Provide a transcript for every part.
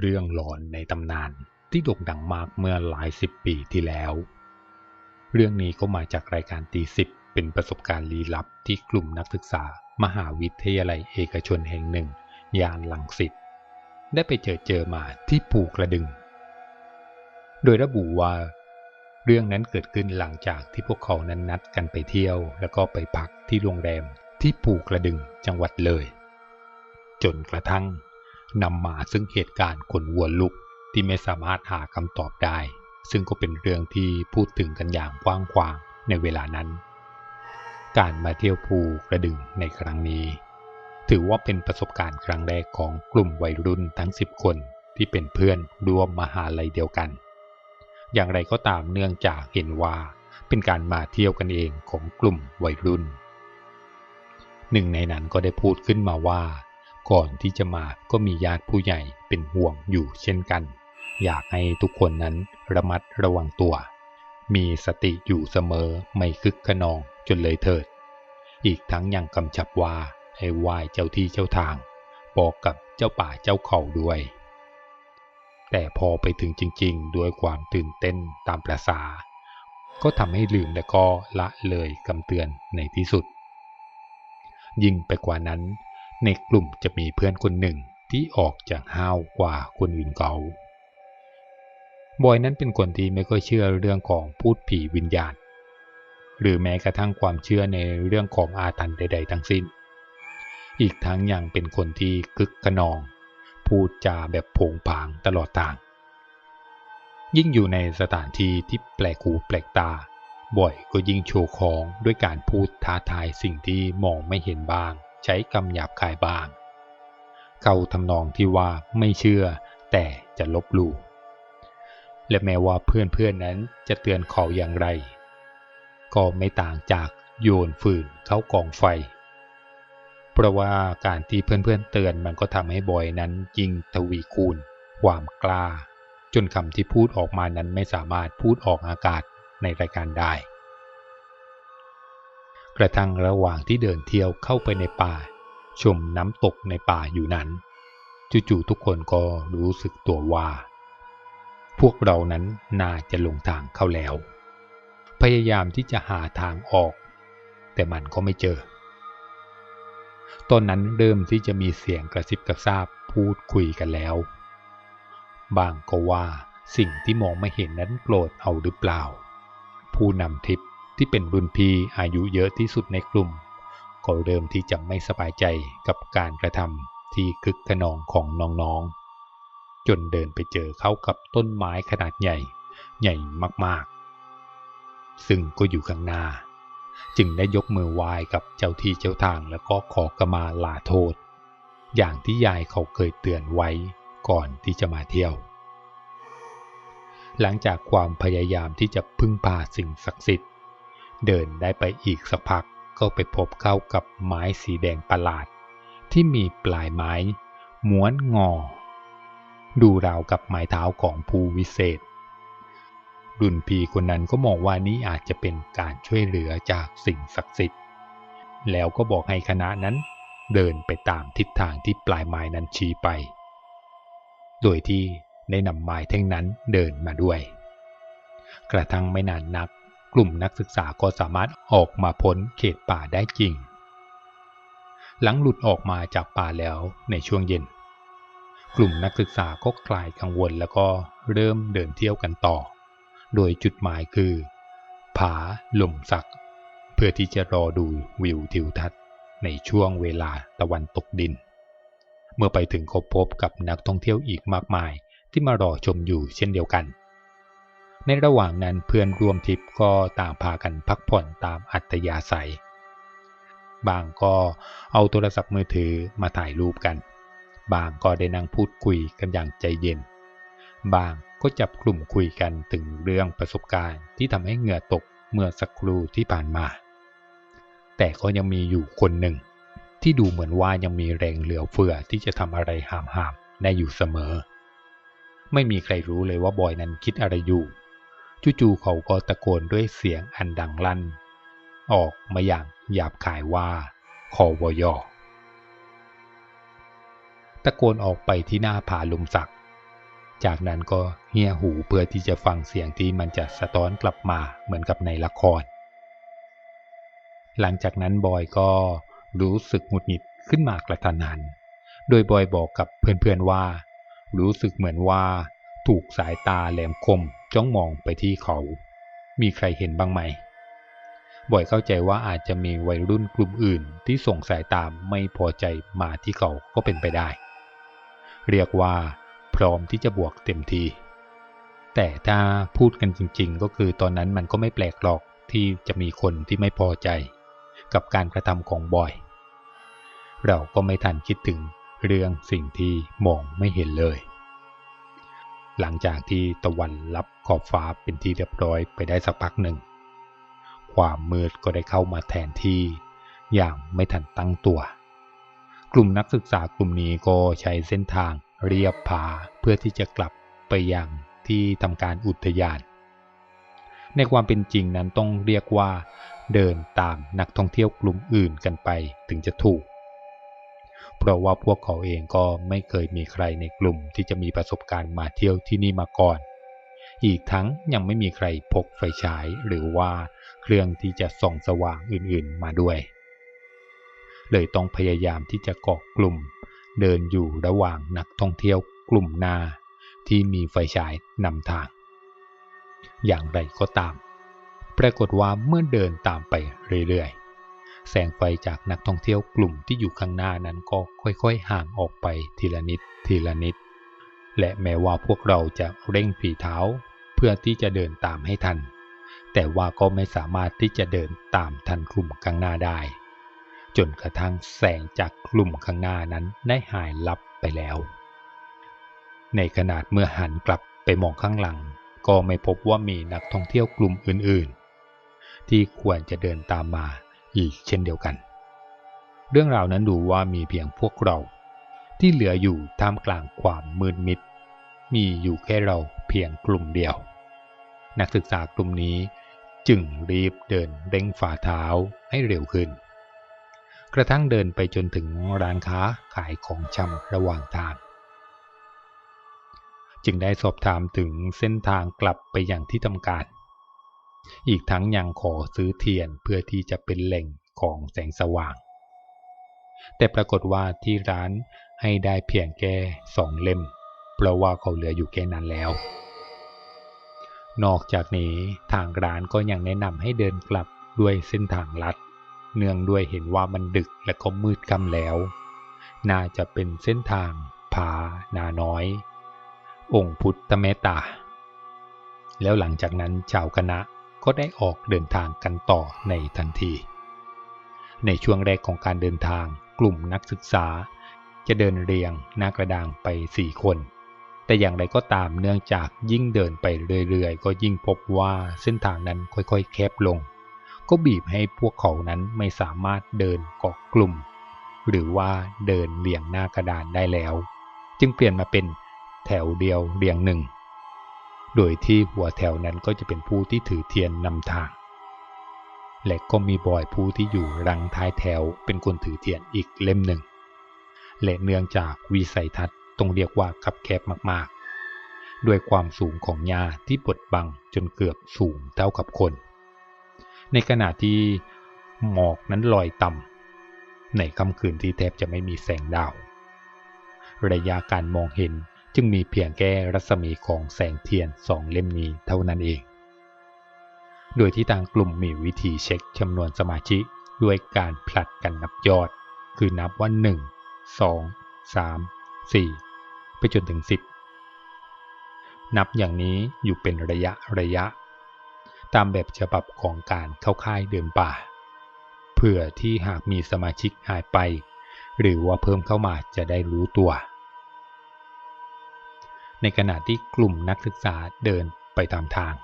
เรื่องหลอนในตำนานที่โด่งดังมากเมื่อหลายสิบปีที่แล้ว เรื่องนี้ก็มาจากรายการตีสิบเป็นประสบการณ์ลี้ลับที่กลุ่มนักศึกษามหาวิทยาลัยเอกชนแห่งหนึ่งยานลังสิตได้ไปเจอเจอมาที่ปูกระดึง โดยระบุว่า เรื่องนั้นเกิดขึ้นหลังจากที่พวกเขานั้นนัดกันไปเที่ยว แล้วก็ไปพักที่โรงแรมที่ปูกระดึงจังหวัดเลย จนกระทั่ง นำมาซึ่งเหตุการณ์ขนวัวลุกที่ไม่สามารถหาคำตอบได้ ซึ่งก็เป็นเรื่องที่พูดถึงกันอย่างกว้างขวางในเวลานั้น การมาเที่ยวภูกระดึงในครั้งนี้ ถือว่าเป็นประสบการณ์ครั้งแรกของกลุ่มวัยรุ่นทั้ง 10 คนที่เป็นเพื่อนร่วมมหาลัยเดียวกัน อย่างไรก็ตามเนื่องจากเห็นว่าเป็นการมาเที่ยวกันเองของกลุ่มวัยรุ่น หนึ่งในนั้นก็ได้พูดขึ้นมาว่า ก่อนที่จะมาก็มีญาติผู้ใหญ่เป็นห่วงอยู่เช่นกัน อยากให้ทุกคนนั้นระมัดระวังตัว มีสติอยู่เสมอไม่คึกขนองจนเลยเถิด อีกทั้งยังกำชับว่าให้ไหว้เจ้าที่เจ้าทาง บอกกับเจ้าป่าเจ้าเขาด้วย แต่พอไปถึงจริงๆ ด้วยความตื่นเต้นตามประษา ก็ทำให้ลืมและก็ละเลยคำเตือนในที่สุด ยิ่งไปกว่านั้น ในกลุ่มจะมีเพื่อนคนหนึ่งที่ออกจากห้าวกว่าคนอื่นเขาบอยนั้นเป็นคนที่ไม่ค่อยเชื่อเรื่องของพูดผีวิญญาณ หรือแม้กระทั่งความเชื่อในเรื่องของอาถรรพ์ใด ๆ ทั้งสิ้น อีกทั้งยังเป็นคนที่กึกกระนอง พูดจาแบบผงผางตลอดทาง ยิ่งอยู่ในสถานที่ที่แปลกหูแปลกตา บ่อยก็ยิ่งโชว์ของด้วยการพูดท้าทายสิ่งที่มองไม่เห็นบ้าง ใช้คำหยาบคายบ้าง เขาทำนองที่ว่าไม่เชื่อแต่จะลบหลู่และแม้ว่าเพื่อนๆนนั้นจะเตือนเขาอย่างไร ก็ไม่ต่างจากโยนฟืนเข้ากองไฟ เพราะว่าการที่เพื่อนๆเตือนมันก็ทำให้บอยนั้นยิ่งทวีคูณ ความกล้า จนคำที่พูดออกมานั้นไม่สามารถพูดออกอากาศในรายการได้ กระทั่งระหว่างที่เดินเที่ยวเข้าไปในป่า ชมน้ำตกในป่าอยู่นั้น จู่ๆทุกคนก็รู้สึกตัวว่า พวกเรานั้นน่าจะลงทางเข้าแล้ว พยายามที่จะหาทางออก แต่มันก็ไม่เจอ ตอนนั้นเริ่มที่จะมีเสียงกระซิบกระซาบพูดคุยกันแล้ว บางก็ว่าสิ่งที่มองไม่เห็นนั้นโกรธเอาหรือเปล่า ผู้นำทิพย์ ที่เป็นรุ่นพี่อายุเยอะที่สุดในกลุ่ม ก็เริ่มที่จะไม่สบายใจกับการกระทำที่คึกขนองของน้องๆ จนเดินไปเจอเข้ากับต้นไม้ขนาดใหญ่ ใหญ่มากๆ ซึ่งก็อยู่ข้างหน้า จึงได้ยกมือไหว้กับเจ้าที่เจ้าทางแล้วก็ขอกมาลาโทษ อย่างที่ยายเขาเคยเตือนไว้ก่อนที่จะมาเที่ยวหลังจากความพยายามที่จะพึ่งพาสิ่งศักดิ์สิทธิ์ เดินได้ไปอีกสักพักก็ไปพบเข้ากับไม้สีแดงประหลาด ที่มีปลายไม้ม้วนงอ ดูราวกับไม้เท้าของภูวิเศษ รุ่นพีคนนั้นก็มองว่านี้อาจจะเป็นการช่วยเหลือจากสิ่งศักดิ์สิทธิ์ แล้วก็บอกให้คณะนั้นเดินไปตามทิศทางที่ปลายไม้นั้นชี้ไป โดยที่ได้นำไม้แท่งนั้นเดินมาด้วย กระทั่งไม่นานนัก กลุ่มนักศึกษาก็สามารถออกมาพ้นเขตป่าได้จริง หลังหลุดออกมาจากป่าแล้วในช่วงเย็น กลุ่มนักศึกษาก็คลายกังวลแล้วก็เริ่มเดินเที่ยวกันต่อ โดยจุดหมายคือ ผาหลมสัก เพื่อที่จะรอดูวิวทิวทัศน์ในช่วงเวลาตะวันตกดิน เมื่อไปถึงก็พบกับนักท่องเที่ยวอีกมากมายที่มารอชมอยู่เช่นเดียวกัน ในระหว่างนั้นเพื่อนร่วมทริปก็ต่างพากันพักผ่อนตามอัตยาศัย บางก็เอาโทรศัพท์มือถือมาถ่ายรูปกัน บางก็ได้นั่งพูดคุยกันอย่างใจเย็น บางก็จับกลุ่มคุยกันถึงเรื่องประสบการณ์ที่ทำให้เหงื่อตกเมื่อสักครู่ที่ผ่านมา แต่ก็ยังมีอยู่คนหนึ่ง ที่ดูเหมือนว่ายังมีแรงเหลือเฟือที่จะทำอะไรหามๆได้อยู่เสมอ ไม่มีใครรู้เลยว่าบอยนั้นคิดอะไรอยู่ จู่ๆเขาก็ตะโกนด้วยเสียงอันดังลั่น ออกมาอย่างหยาบคายว่าคอวยอตะโกนออกไปที่หน้าผาลุมสัก จากนั้นก็เงี่ยหูเพื่อที่จะฟังเสียงที่มันจะสะท้อนกลับมาเหมือนกับในละคร หลังจากนั้นบอยก็รู้สึกหงุดหงิดขึ้นมากระทันหัน โดยบอยบอกกับเพื่อนๆว่า รู้สึกเหมือนว่า ถูกสายตาแหลมคมจ้องมองไปที่เขา มีใครเห็นบ้างไหมบอยเข้าใจว่าอาจจะมีวัยรุ่นกลุ่มอื่นที่ส่งสายตามไม่พอใจมาที่เขาก็เป็นไปได้ เรียกว่า พร้อมที่จะบวกเต็มทีแต่ถ้าพูดกันจริง ๆ ก็คือตอนนั้นมันก็ไม่แปลกหรอกที่จะมีคนที่ไม่พอใจ กับการกระทำของบอย เราก็ไม่ทันคิดถึงเรื่องสิ่งที่มองไม่เห็นเลย หลังจากที่ตะวันรับขอบฟ้าเป็นที่เรียบร้อยไปได้สักพักหนึ่ง ความมืดก็ได้เข้ามาแทนที่ อย่างไม่ทันตั้งตัว กลุ่มนักศึกษากลุ่มนี้ก็ใช้เส้นทางเรียบผาเพื่อที่จะกลับไปยังที่ทำการอุทยาน ในความเป็นจริงนั้นต้องเรียกว่า เดินตามนักท่องเที่ยวกลุ่มอื่นกันไปถึงจะถูก เพราะว่าพวกเขาเองก็ไม่เคยมีใครในกลุ่มที่จะมีประสบการณ์มาเที่ยวที่นี่มาก่อน อีกทั้งยังไม่มีใครพกไฟฉายหรือว่าเครื่องที่จะส่องสว่างอื่นๆมาด้วย เลยต้องพยายามที่จะเกาะกลุ่ม เดินอยู่ระหว่างนักท่องเที่ยวกลุ่มนาที่มีไฟฉายนำทาง อย่างไรก็ตาม ปรากฏว่าเมื่อเดินตามไปเรื่อยๆ แสงไฟจากนักท่องเที่ยวกลุ่มที่อยู่ข้างหน้านั้นก็ค่อยๆ ห่างออกไปทีละนิดทีละนิด และแม้ว่าพวกเราจะเร่งฝีเท้า เพื่อที่จะเดินตามให้ทัน แต่ว่าก็ไม่สามารถที่จะเดินตามทันกลุ่มข้างหน้าได้ จนกระทั่งแสงจากกลุ่มข้างหน้านั้นได้หายลับไปแล้ว ในขนาดเมื่อหันกลับไปมองข้างหลัง ก็ไม่พบว่ามีนักท่องเที่ยวกลุ่มอื่นๆ ที่ควรจะเดินตามมา อีกเช่นเดียวกัน เรื่องราวนั้นดูว่ามีเพียงพวกเรา ที่เหลืออยู่ท่ามกลางความมืดมิด มีอยู่แค่เราเพียงกลุ่มเดียว นักศึกษากลุ่มนี้จึงรีบเดินเร่งฝ่าเท้าให้เร็วขึ้น กระทั่งเดินไปจนถึงร้านค้าขายของชำระหว่างทาง จึงได้สอบถามถึงเส้นทางกลับไปอย่างที่ทำการ อีกทั้งยังขอซื้อเทียนเพื่อที่จะเป็นแหล่งของแสงสว่าง แต่ปรากฏว่าที่ร้านให้ได้เพียงแค่สองเล่ม เพราะว่าเขาเหลืออยู่แค่นั้นแล้ว นอกจากนี้ทางร้านก็ยังแนะนำให้เดินกลับด้วยเส้นทางลัด เนื่องด้วยเห็นว่ามันดึกและก็มืดค่ำแล้ว น่าจะเป็นเส้นทางผานาน้อย องค์พุทธเมตตา แล้วหลังจากนั้นชาวคณะ ก็ได้ออกเดินทางกันต่อในทันที ในช่วงแรกของการเดินทางกลุ่มนักศึกษา จะเดินเรียงหน้ากระดางไปสี่คน แต่อย่างไรก็ตามเนื่องจากยิ่งเดินไปเรื่อยๆ ก็ยิ่งพบว่าเส้นทางนั้นค่อยๆ แคบลง ก็บีบให้พวกเขานั้นไม่สามารถเดินเกาะกลุ่ม หรือว่าเดินเรียงหน้ากระดานได้แล้ว จึงเปลี่ยนมาเป็นแถวเดียวเรียงหนึ่ง โดยที่หัวแถวนั้นก็จะเป็นผู้ที่ถือเทียนนำทาง และก็มีบอยผู้ที่อยู่รังท้ายแถวเป็นคนถือเทียนอีกเล่มหนึ่ง และเนื่องจากวิสัยทัศน์ต้องเรียกว่าคับแคบมากๆ ด้วยความสูงของหญ้าที่บดบังจนเกือบสูงเท่ากับคน ในขณะที่หมอกนั้นลอยต่ำในค่ำคืนที่แทบจะไม่มีแสงดาว ระยะการมองเห็น จึงมีเพียงแค่รัศมีของแสงเทียนสองเล่มนี้เท่านั้นเอง โดยที่ทางกลุ่มมีวิธีเช็คจำนวนสมาชิกด้วยการผลัดกันนับยอด คือนับว่า 1 2 3 4 ไปจนถึง 10 นับอย่างนี้อยู่เป็นระยะระยะ ตามแบบฉบับของการเข้าค่ายเดินป่า เพื่อที่หากมีสมาชิกหายไป หรือว่าเพิ่มเข้ามาจะได้รู้ตัว ในขณะที่กลุ่มนักศึกษาเดินไปตามทาง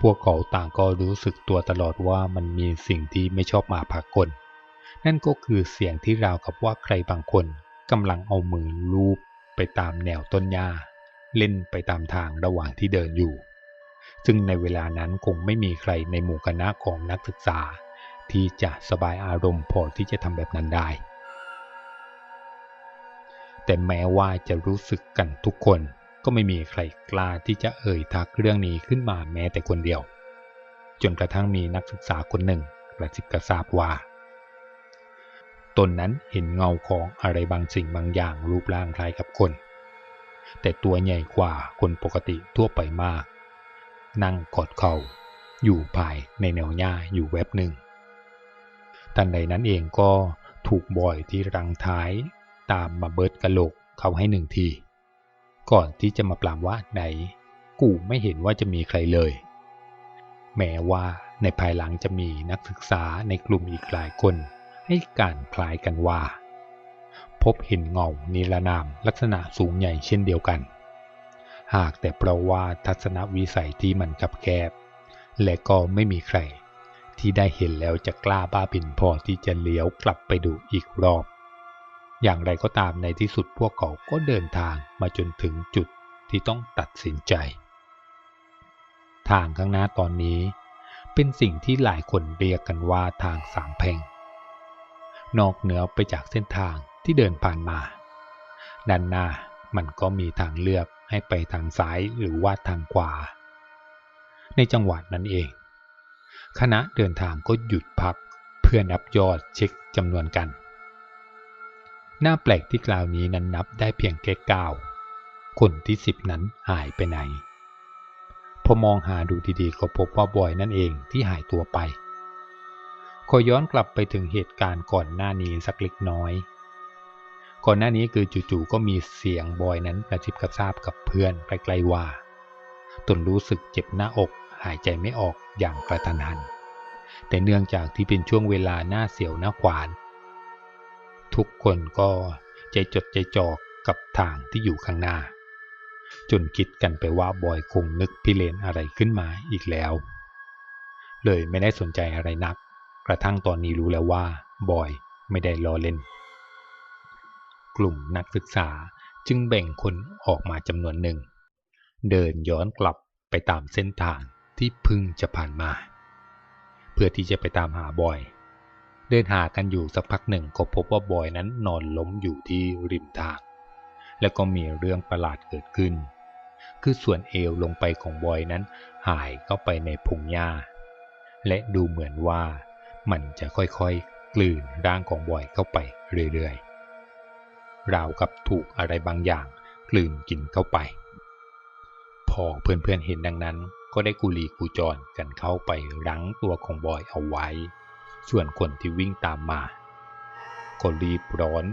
พวกเขาต่างก็รู้สึกตัวตลอดว่ามันมีสิ่งที่ไม่ชอบมาพากล นั่นก็คือเสียงที่ราวกับว่าใครบางคนกำลังเอามือลูบไปตามแนวต้นหญ้า เล่นไปตามทางระหว่างที่เดินอยู่ ซึ่งในเวลานั้นคงไม่มีใครในหมู่คณะของนักศึกษา ที่จะสบายอารมณ์พอที่จะทำแบบนั้นได้แต่แม้ว่าจะรู้สึกกันทุกคน ก็ไม่มีใครกล้าที่จะเอ่ยทักเรื่องนี้ขึ้นมาแม้แต่คนเดียว จนกระทั่งมีนักศึกษาคนหนึ่งกระซิบกระซาบว่า ตนนั้นเห็นเงาของอะไรบางสิ่งบางอย่างรูปร่างคล้ายกับคน แต่ตัวใหญ่กว่าคนปกติทั่วไปมาก นั่งกอดเขา่าอยู่ภายในแนวหญ้าอยู่แวบหนึ่งทันใดนั้นเองก็ถูกบ่อยที่รังท้ายตามมาเบิดกะโหลกเขาให้หนึ่งที ก่อนที่จะมาปรามว่าไหน กูไม่เห็นว่าจะมีใครเลย แม้ว่าในภายหลังจะมีนักศึกษาในกลุ่มอีกหลายคน ให้การคล้ายกันว่า พบเห็นเงานิรนามลักษณะสูงใหญ่เช่นเดียวกัน หากแต่เพราะว่าทัศนวิสัยที่มันกับแคบและก็ไม่มีใคร ที่ได้เห็นแล้วจะกล้าบ้าบินพอที่จะเลี้ยวกลับไปดูอีกรอบ อย่างไรก็ตามในที่สุดพวกเขาก็เดินทางมาจนถึงจุดที่ต้องตัดสินใจ ทางข้างหน้าตอนนี้ เป็นสิ่งที่หลายคนเรียกกันว่าทางสามแพงนอกเหนือไปจากเส้นทางที่เดินผ่านมา ด้านหน้ามันก็มีทางเลือกให้ไปทางซ้ายหรือว่าทางขวา ในจังหวะนั้นเอง คณะเดินทางก็หยุดพักเพื่อนับยอดเช็คจำนวนกัน น้าแปลกที่กล่าวนี้นั้นนับได้เพียงแค่เก้าคนที่สิบนั้นหายไปไหน พอมองหาดูดีๆ ก็พบว่าบอยนั่นเองที่หายตัวไป ขอย้อนกลับไปถึงเหตุการณ์ก่อนหน้านี้สักเล็กน้อย ก่อนหน้านี้คือจู่ๆก็มีเสียงบอยนั้นกระชิบกระซาบกับเพื่อนใกล้ๆว่า ตนรู้สึกเจ็บหน้าอกหายใจไม่ออกอย่างกระทันหัน แต่เนื่องจากที่เป็นช่วงเวลาหน้าเสียวหน้าขวาน ทุกคนก็ใจจดใจจ่อกับทางที่อยู่ข้างหน้า จนคิดกันไปว่าบอยคงนึกพิเรนอะไรขึ้นมาอีกแล้ว เลยไม่ได้สนใจอะไรนัก กระทั่งตอนนี้รู้แล้วว่าบอยไม่ได้ล้อเล่น กลุ่มนักศึกษาจึงแบ่งคนออกมาจำนวนหนึ่ง เดินย้อนกลับไปตามเส้นทางที่พึ่งจะผ่านมา เพื่อที่จะไปตามหาบอย เดินหากันอยู่สักพักหนึ่งก็พบว่าบอยนั้นนอนล้มอยู่ที่ริมทาง แล้วก็มีเรื่องประหลาดเกิดขึ้น คือส่วนเอวลงไปของบอยนั้นหายเข้าไปในพุงหญ้า และดูเหมือนว่ามันจะค่อยๆกลืนร่างของบอยเข้าไปเรื่อยๆ ราวกับถูกอะไรบางอย่างกลืนกินเข้าไป พอเพื่อนๆเห็นดังนั้น ก็ได้กุลีกูจรกันเข้าไปรั้งตัวของบอยเอาไว้ ส่วนคนที่วิ่งตามมา ก็รีบร้อน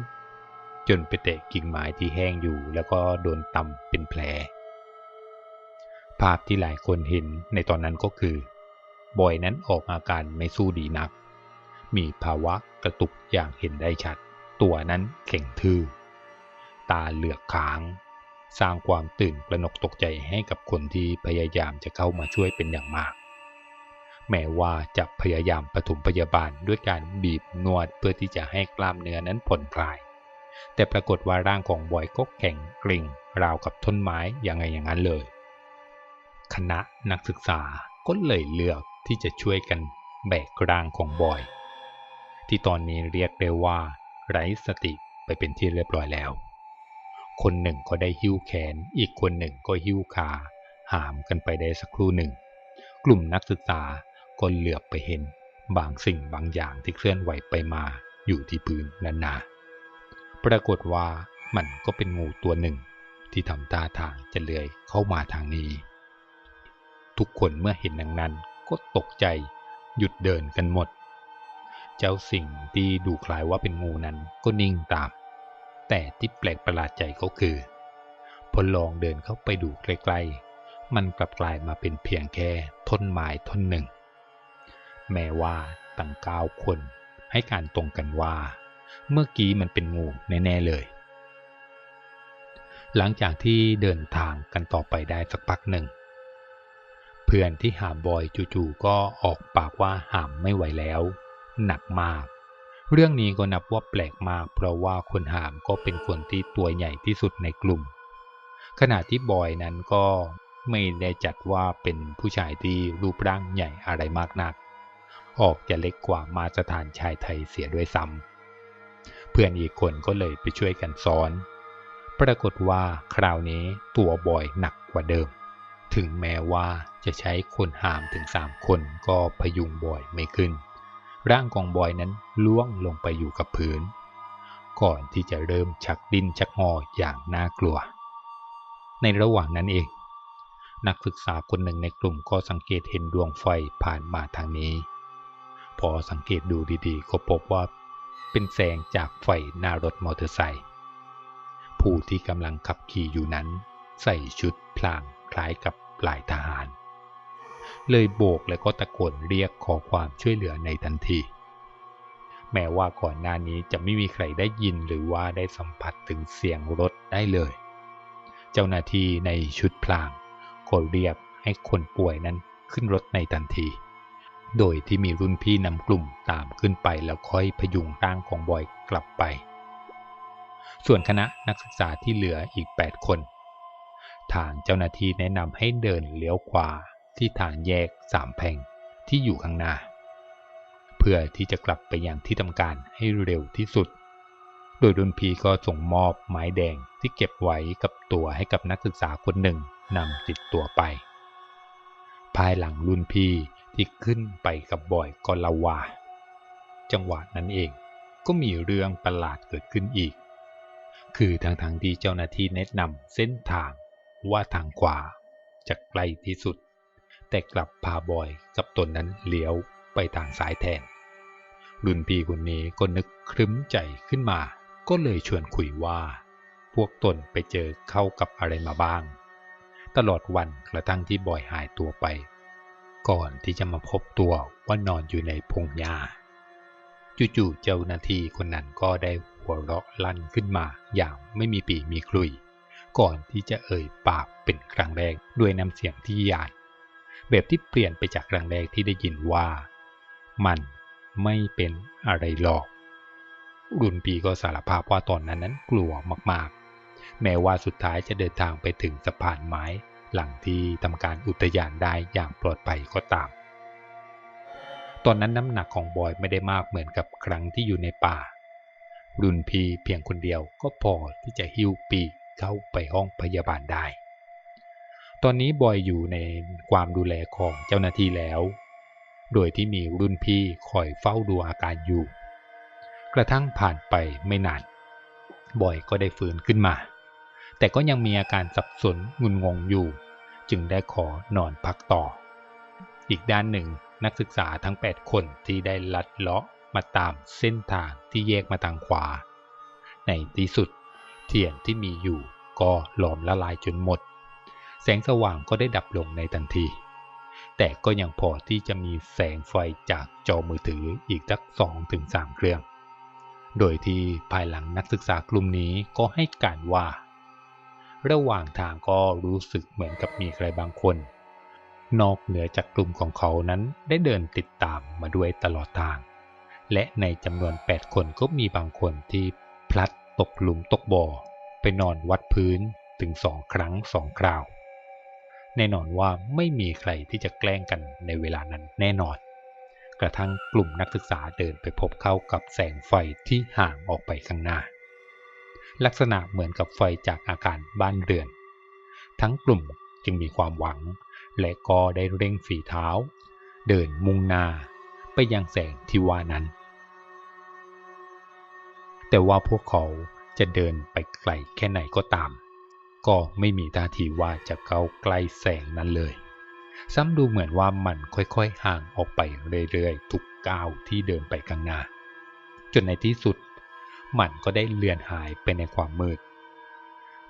จนไปเตะกิ่งไม้ที่แห้งอยู่แล้วก็โดนตำเป็นแผล ภาพที่หลายคนเห็นในตอนนั้นก็คือ บอยนั้นออกอาการไม่สู้ดีนัก มีภาวะกระตุกอย่างเห็นได้ชัด ตัวนั้นเข่งทื่อ ตาเหลือกค้าง สร้างความตื่นกระหนกตกใจให้กับคนที่พยายามจะเข้ามาช่วยเป็นอย่างมาก แม้ว่าจะพยายามปฐมพยาบาลด้วยการบีบนวดเพื่อที่จะให้กล้ามเนื้อนั้นผ่อนคลาย แต่ปรากฏว่าร่างของบอยก็แข็งกริ่งราวกับต้นไม้อย่างไงอย่างนั้นเลย คณะนักศึกษาก็เลยเลือกที่จะช่วยกันแบกร่างของบอย ที่ตอนนี้เรียกได้ว่า ไร้สติไปเป็นที่เรียบร้อยแล้ว คนหนึ่งก็ได้หิ้วแขน อีกคนหนึ่งก็หิ้วขา หามกันไปได้สักครู่หนึ่ง กลุ่มนักศึกษา ก็เหลือบไปเห็น บางสิ่งบางอย่างที่เคลื่อนไหวไปมาอยู่ที่พื้นนานา ปรากฏว่ามันก็เป็นงูตัวหนึ่ง ที่ทำท่าทางจะเลื้อยเข้ามาทางนี้ ทุกคนเมื่อเห็นดังนั้นก็ตกใจหยุดเดินกันหมด เจ้าสิ่งที่ดูคล้ายว่าเป็นงูนั้นก็นิ่งตาม แต่ที่แปลกประหลาดใจก็คือ พอลองเดินเข้าไปดูใกล้ๆ มันกลับกลายมาเป็นเพียงแค่ท่อนไม้ท่อนหนึ่ง แม้ว่าตั้งเก้าคน ให้การตรงกันว่า เมื่อกี้มันเป็นงูแน่ ๆ เลย หลังจากที่เดินทางกันต่อไปได้สักพักหนึ่ง เพื่อนที่หามบอยจู่ๆก็ออกปากว่าหามไม่ไหวแล้ว หนักมาก เรื่องนี้ก็นับว่าแปลกมาก เพราะว่าคนหามก็เป็นคนที่ตัวใหญ่ที่สุดในกลุ่ม ขณะที่บอยนั้นก็ไม่ได้จัดว่าเป็นผู้ชายที่รูปร่างใหญ่อะไรมากนัก ออกจะเล็กกว่ามาตรฐานชายไทยเสียด้วยซ้ำเพื่อนอีกคนก็เลยไปช่วยกันซ้อน ปรากฏว่าคราวนี้ตัวบอยหนักกว่าเดิม ถึงแม้ว่าจะใช้คนหามถึงสามคนก็พยุงบอยไม่ขึ้น ร่างของบอยนั้นล่วงลงไปอยู่กับพื้น ก่อนที่จะเริ่มชักดิ้นชักงออย่างน่ากลัว ในระหว่างนั้นเองนักศึกษาคนหนึ่งในกลุ่มก็สังเกตเห็นดวงไฟผ่านมาทางนี้ พอสังเกตดูดีๆ ก็พบว่าเป็นแสงจากไฟหน้ารถมอเตอร์ไซค์ผู้ที่กำลังขับขี่อยู่นั้น ใส่ชุดพลางคล้ายกับหลายทหาร เลยโบกและก็ตะโกนเรียกขอความช่วยเหลือในทันที แม้ว่าก่อนหน้านี้จะไม่มีใครได้ยินหรือว่าได้สัมผัสถึงเสียงรถได้เลย เจ้าหน้าที่ในชุดพลางก็เรียกให้คนป่วยนั้นขึ้นรถในทันที โดยที่มีรุ่นพี่นำกลุ่มตามขึ้นไปแล้วค่อยพยุงร่างของบอยกลับไป ส่วนคณะนักศึกษาที่เหลืออีก 8 คน ทางเจ้าหน้าที่แนะนำให้เดินเลี้ยวขวาที่ทางแยกสามแพ่งที่อยู่ข้างหน้า เพื่อที่จะกลับไปยังที่ทำการให้เร็วที่สุด โดยรุ่นพี่ก็ส่งมอบไม้แดงที่เก็บไว้กับตัวให้กับนักศึกษาคนหนึ่งนำติดตัวไป ภายหลังรุ่นพี่ ที่ขึ้นไปกับบอยก็ละว่าจังหวะนั้นเองก็มีเรื่องประหลาดเกิดขึ้นอีก คือทางทางที่เจ้าหน้าที่แนะนำเส้นทางว่าทางขวาจะใกลที่สุด แต่กลับพาบอยกับตนนั้นเลี้ยวไปทางซ้ายแทน รุ่นพี่คนนี้ก็นึกครึ้มใจขึ้นมา ก็เลยชวนคุยว่า พวกตนไปเจอเข้ากับอะไรมาบ้าง ตลอดวันกระทั่งที่บอยหายตัวไป ก่อนที่จะมาพบตัวว่านอนอยู่ในพงหญ้าจู่ๆเจ้าหน้าที่คนนั้นก็ได้หัวเราะลั่นขึ้นมาอย่างไม่มีปีมีคลุย ก่อนที่จะเอ่ยปากเป็นครั้งแรกด้วยน้ำเสียงที่หยาดแบบที่เปลี่ยนไปจากครั้งแรกที่ได้ยินว่า มันไม่เป็นอะไรหรอก รุ่นปีก็สารภาพว่าตอนนั้นนั้นกลัวมากๆ แม้ว่าสุดท้ายจะเดินทางไปถึงสะพานไม้ หลังที่ทำการอุทยานได้อย่างปลอดภัยก็ตาม ตอนนั้นน้ำหนักของบอยไม่ได้มากเหมือนกับครั้งที่อยู่ในป่า รุ่นพี่เพียงคนเดียวก็พอที่จะหิ้วปีเข้าไปห้องพยาบาลได้ ตอนนี้บอยอยู่ในความดูแลของเจ้าหน้าที่แล้ว โดยที่มีรุ่นพี่คอยเฝ้าดูอาการอยู่ กระทั่งผ่านไปไม่นานบอยก็ได้ฟื้นขึ้นมา แต่ก็ยังมีอาการสับสนงุนงงอยู่ จึงได้ขอนอนพักต่อ อีกด้านหนึ่งนักศึกษาทั้ง 8 คนที่ได้ลัดเลาะมาตามเส้นทางที่แยกมาทางขวา ในที่สุดเทียนที่มีอยู่ก็หลอมละลายจนหมด แสงสว่างก็ได้ดับลงในทันที แต่ก็ยังพอที่จะมีแสงไฟจากจอมือถืออีกสักสองถึงสามเครื่อง โดยที่ภายหลังนักศึกษากลุ่มนี้ก็ให้การว่า ระหว่างทางก็รู้สึกเหมือนกับมีใครบางคน นอกเหนือจากกลุ่มของเขานั้นได้เดินติดตามมาด้วยตลอดทาง และในจำนวน 8 คนก็มีบางคนที่พลัดตกหลุมตกบ่อ ไปนอนวัดพื้นถึงสองครั้งสองคราว แน่นอนว่าไม่มีใครที่จะแกล้งกันในเวลานั้นแน่นอน กระทั่งกลุ่มนักศึกษาเดินไปพบเข้ากับแสงไฟที่ห่างออกไปข้างหน้า ลักษณะเหมือนกับไฟจากอาคารบ้านเรือน ทั้งกลุ่มจึงมีความหวัง และก็ได้เร่งฝีเท้า เดินมุ่งหน้าไปยังแสงที่ว่านั้น แต่ว่าพวกเขาจะเดินไปไกลแค่ไหนก็ตาม ก็ไม่มีท่าทีว่าจะเข้าใกล้แสงนั้นเลย ซ้ำดูเหมือนว่ามันค่อยๆห่างออกไปเรื่อยๆทุกก้าวที่เดินไปข้างหน้า จนในที่สุด มันก็ได้เลือนหายไปในความมืด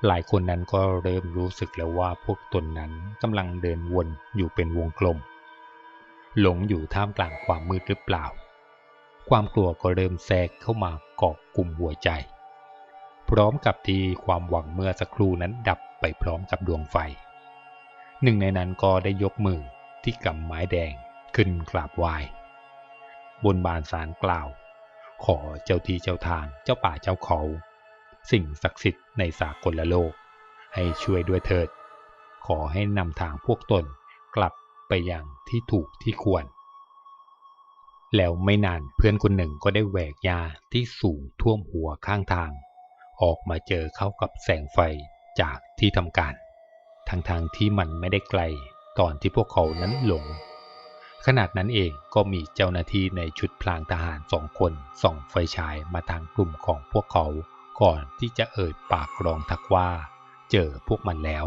หลายคนนั้นก็เริ่มรู้สึกแล้วว่าพวกตนนั้นกำลังเดินวนอยู่เป็นวงกลม หลงอยู่ท่ามกลางความมืดหรือเปล่า ความกลัวก็เริ่มแทรกเข้ามาเกาะกลุ่มหัวใจ พร้อมกับที่ความหวังเมื่อสักครู่นั้นดับไปพร้อมกับดวงไฟ หนึ่งในนั้นก็ได้ยกมือที่กำไม้แดงขึ้นกราบไหว้บนบานสารกล่าว ขอเจ้าที่เจ้าทางเจ้าป่าเจ้าเขา สิ่งศักดิ์สิทธิ์ในสากลโลก ให้ช่วยด้วยเถิด ขอให้นำทางพวกตนกลับไปยังที่ถูกที่ควร แล้วไม่นานเพื่อนคนหนึ่งก็ได้แหวกยาที่สูงท่วมหัวข้างทาง ออกมาเจอเข้ากับแสงไฟจากที่ทำการทั้งๆทที่มันไม่ได้ไกลตอนที่พวกเขานั้นหลง ขนาดนั้นเองก็มีเจ้าหน้าที่ในชุดพลางทหารสองคนส่องไฟฉายมาทางกลุ่มของพวกเขา ก่อนที่จะเอ่ยปากรองทักว่า เจอพวกมันแล้ว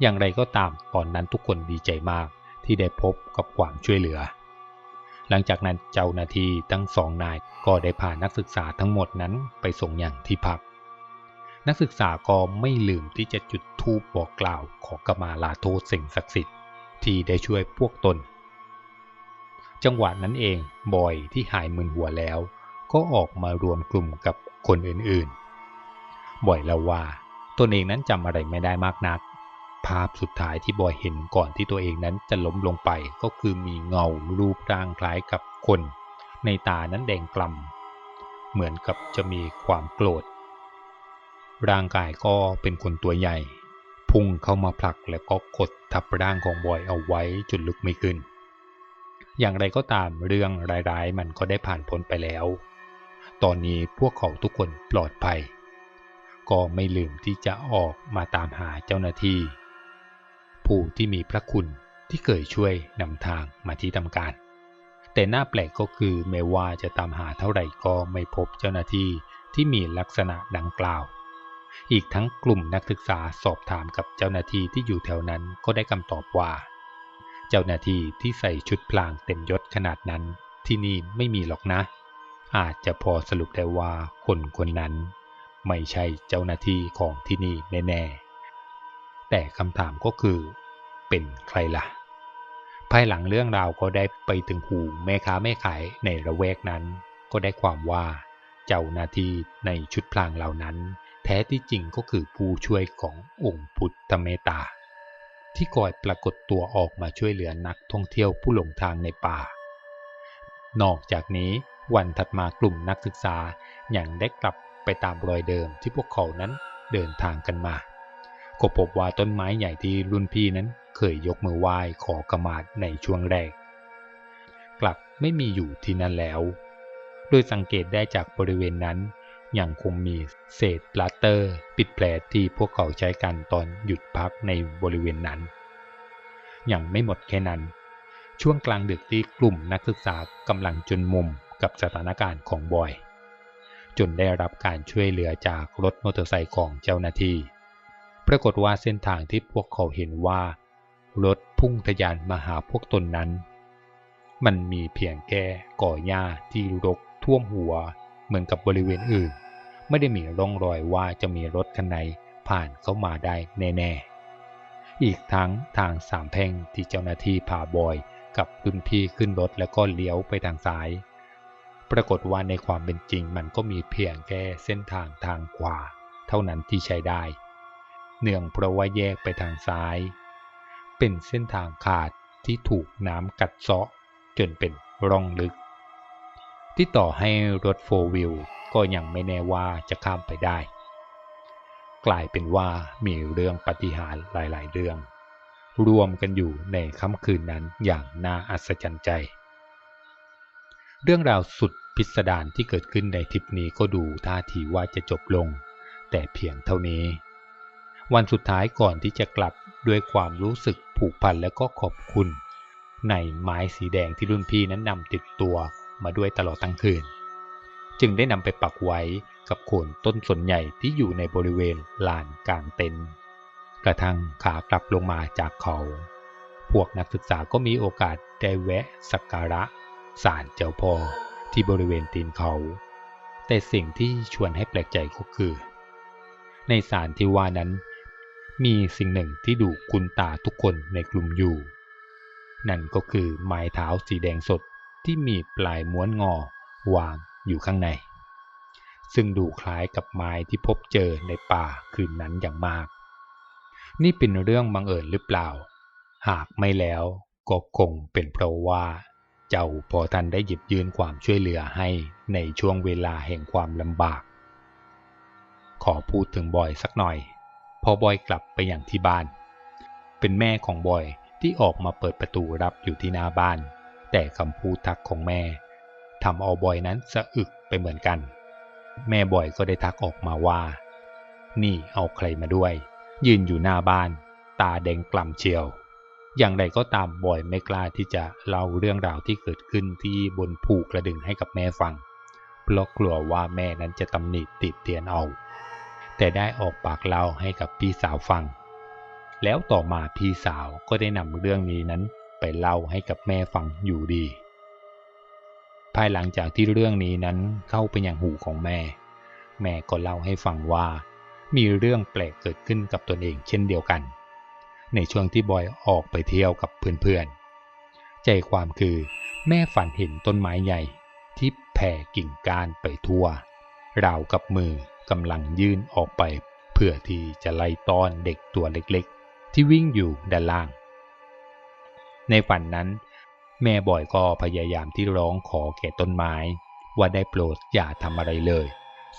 อย่างไรก็ตามตอนนั้นทุกคนดีใจมากที่ได้พบกับความช่วยเหลือ หลังจากนั้นเจ้าหน้าที่ทั้งสองนายก็ได้พานักศึกษาทั้งหมดนั้นไปส่งอย่างที่พัก นักศึกษาก็ไม่ลืมที่จะจุดธูปบอกกล่าวขอกมาลาโทษสิ่งศักดิ์สิทธิ์ที่ได้ช่วยพวกตน จังหวะนั้นเองบอยที่หายมึนหัวแล้ว ก็ออกมารวมกลุ่มกับคนอื่นๆ บอยแล้วว่าตนเองนั้นจำอะไรไม่ได้มากนัก ภาพสุดท้ายที่บอยเห็นก่อนที่ตัวเองนั้นจะล้มลงไปก็คือมีเงารูปร่างคล้ายกับคน ในตานั้นแดงกล่ำเหมือนกับจะมีความโกรธ ร่างกายก็เป็นคนตัวใหญ่ พุ่งเข้ามาผลักแล้วก็กดทับร่างของบอยเอาไว้จนลุกไม่ขึ้น อย่างไรก็ตามเรื่องร้ายๆ มันก็ได้ผ่านพ้นไปแล้ว ตอนนี้พวกเขาทุกคนปลอดภัย ก็ไม่ลืมที่จะออกมาตามหาเจ้าหน้าที่ ผู้ที่มีพระคุณที่เคยช่วยนำทางมาที่ทำการ แต่หน้าแปลกก็คือไม่ว่าจะตามหาเท่าไหร่ก็ไม่พบเจ้าหน้าที่ที่มีลักษณะดังกล่าว อีกทั้งกลุ่มนักศึกษาสอบถามกับเจ้าหน้าที่ที่อยู่แถวนั้นก็ได้คำตอบว่า เจ้าหน้าที่ที่ใส่ชุดพลางเต็มยศขนาดนั้นที่นี่ไม่มีหรอกนะ อาจจะพอสรุปได้ว่าคนคนนั้น ไม่ใช่เจ้าหน้าที่ของที่นี่แน่ๆ แต่คำถามก็คือ เป็นใครล่ะ ภายหลังเรื่องราวก็ได้ไปถึงหูแม่ค้าแม่ขายในระแวกนั้น ก็ได้ความว่าเจ้าหน้าที่ในชุดพลางเหล่านั้น แท้ที่จริงก็คือผู้ช่วยขององค์พุทธเมตตา ที่คอยปรากฏตัวออกมาช่วยเหลือนักท่องเที่ยวผู้หลงทางในป่า นอกจากนี้วันถัดมากลุ่มนักศึกษาอย่างได้กลับไปตามรอยเดิมที่พวกเขานั้นเดินทางกันมาก็พบว่าต้นไม้ใหญ่ที่รุ่นพี่นั้นเคยยกมือไหว้ขอกมาดในช่วงแรก กลับไม่มีอยู่ที่นั่นแล้ว โดยสังเกตได้จากบริเวณนั้น ยังคงมีเศษปลาเตอร์ ปิดแผลที่พวกเขาใช้กันตอนหยุดพักในบริเวณนั้น ยังไม่หมดแค่นั้น ช่วงกลางดึกที่กลุ่มนักศึกษากำลังจนมุมกับสถานการณ์ของบอย จนได้รับการช่วยเหลือจากรถมอเตอร์ไซค์ของเจ้าหน้าที่ ปรากฏว่าเส้นทางที่พวกเขาเห็นว่ารถพุ่งทะยานมาหาพวกตนนั้น มันมีเพียงแค่ก่อหญ้าที่รกท่วมหัว เหมือนกับบริเวณอื่น ไม่ได้มีร่องรอยว่าจะมีรถคันไหนผ่านเข้ามาได้แน่ ๆ อีกทั้งทางสามแพ่งที่เจ้าหน้าที่พาบอยกับรุ่นพี่ขึ้นรถแล้วก็เลี้ยวไปทางซ้าย ปรากฏว่าในความเป็นจริงมันก็มีเพียงแค่เส้นทางทางขวาเท่านั้นที่ใช้ได้ เนื่องเพราะว่าแยกไปทางซ้าย เป็นเส้นทางขาดที่ถูกน้ำกัดเซาะจนเป็นร่องลึก ที่ต่อให้รถโฟวิลก็ยังไม่แน่ว่าจะข้ามไปได้ กลายเป็นว่ามีเรื่องปฏิหารหลาย ๆ เรื่อง รวมกันอยู่ในค่ำคืนนั้นอย่างน่าอัศจรรย์ใจ เรื่องราวสุดพิสดารที่เกิดขึ้นในทริปนี้ก็ดูท่าทีว่าจะจบลง แต่เพียงเท่านี้ วันสุดท้ายก่อนที่จะกลับด้วยความรู้สึกผูกพันและก็ขอบคุณ ในไม้สีแดงที่รุ่นพี่นั้นนำติดตัว มาด้วยตลอดทั้งคืน จึงได้นำไปปักไว้กับโคนต้นสนใหญ่ที่อยู่ในบริเวณลานกลางเต็นท์กระทั่งขากลับลงมาจากเขา พวกนักศึกษาก็มีโอกาสได้แวะสักการะศาลเจ้าพ่อที่บริเวณตีนเขา แต่สิ่งที่ชวนให้แปลกใจก็คือ ในสารที่ว่านั้น มีสิ่งหนึ่งที่ดูคุณตาทุกคนในกลุ่มอยู่ นั่นก็คือไม้เท้าสีแดงสด ที่มีปลายม้วนงอวางอยู่ข้างใน ซึ่งดูคล้ายกับไม้ที่พบเจอในป่าคืนนั้นอย่างมาก นี่เป็นเรื่องบังเอิญหรือเปล่า หากไม่แล้วก็คงเป็นเพราะว่า เจ้าพอท่านได้หยิบยืนความช่วยเหลือให้ในช่วงเวลาแห่งความลำบาก ขอพูดถึงบอยสักหน่อย พอบอยกลับไปอย่างที่บ้าน เป็นแม่ของบอยที่ออกมาเปิดประตูรับอยู่ที่หน้าบ้าน แต่คำพูดทักของแม่ทำเอาบอยนั้นสะอึกไปเหมือนกัน แม่บอยก็ได้ทักออกมาว่า นี่เอาใครมาด้วย ยืนอยู่หน้าบ้าน ตาแดงกล่ำเชียว อย่างไรก็ตามบอยไม่กล้าที่จะเล่าเรื่องราวที่เกิดขึ้นที่บนผูกระดึงให้กับแม่ฟัง เพราะกลัวว่าแม่นั้นจะตำหนิติดเตียนเอา แต่ได้ออกปากเล่าให้กับพี่สาวฟัง แล้วต่อมาพี่สาวก็ได้นำเรื่องนี้นั้น ไปเล่าให้กับแม่ฟังอยู่ดี ภายหลังจากที่เรื่องนี้นั้นเข้าไปยังหูของแม่ แม่ก็เล่าให้ฟังว่า มีเรื่องแปลกเกิดขึ้นกับตนเองเช่นเดียวกัน ในช่วงที่บอยออกไปเที่ยวกับเพื่อนๆ ใจความคือแม่ฝันเห็นต้นไม้ใหญ่ที่แผ่กิ่งก้านไปทั่ว ราวกับมือกำลังยื่นออกไป เพื่อที่จะไล่ต้อนเด็กตัวเล็กๆ ที่วิ่งอยู่ด้านล่าง ในฝันนั้น แม่บอยก็พยายามที่ร้องขอแก่ต้นไม้ ว่าได้โปรดอย่าทำอะไรเลย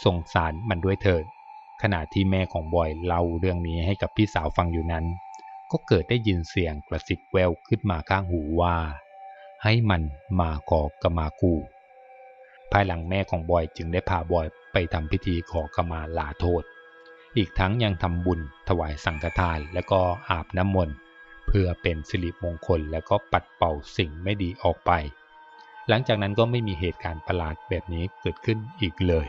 สงสารมันด้วยเถิดขณะที่แม่ของบอยเล่าเรื่องนี้ให้กับพี่สาวฟังอยู่นั้น ก็เกิดได้ยินเสียงกระซิบแววขึ้นมาข้างหูว่า ให้มันมาขอกมากูภายหลังแม่ของบอยจึงได้พาบอยไปทำพิธีขอขมาลาโทษ อีกทั้งยังทำบุญถวายสังฆทานและก็อาบน้ำมนต์ พื่อเป็นสิริมงคลและก็ปัดเป่าสิ่งไม่ดีออกไป หลังจากนั้นก็ไม่มีเหตุการณ์ประหลาดแบบนี้เกิดขึ้นอีกเลย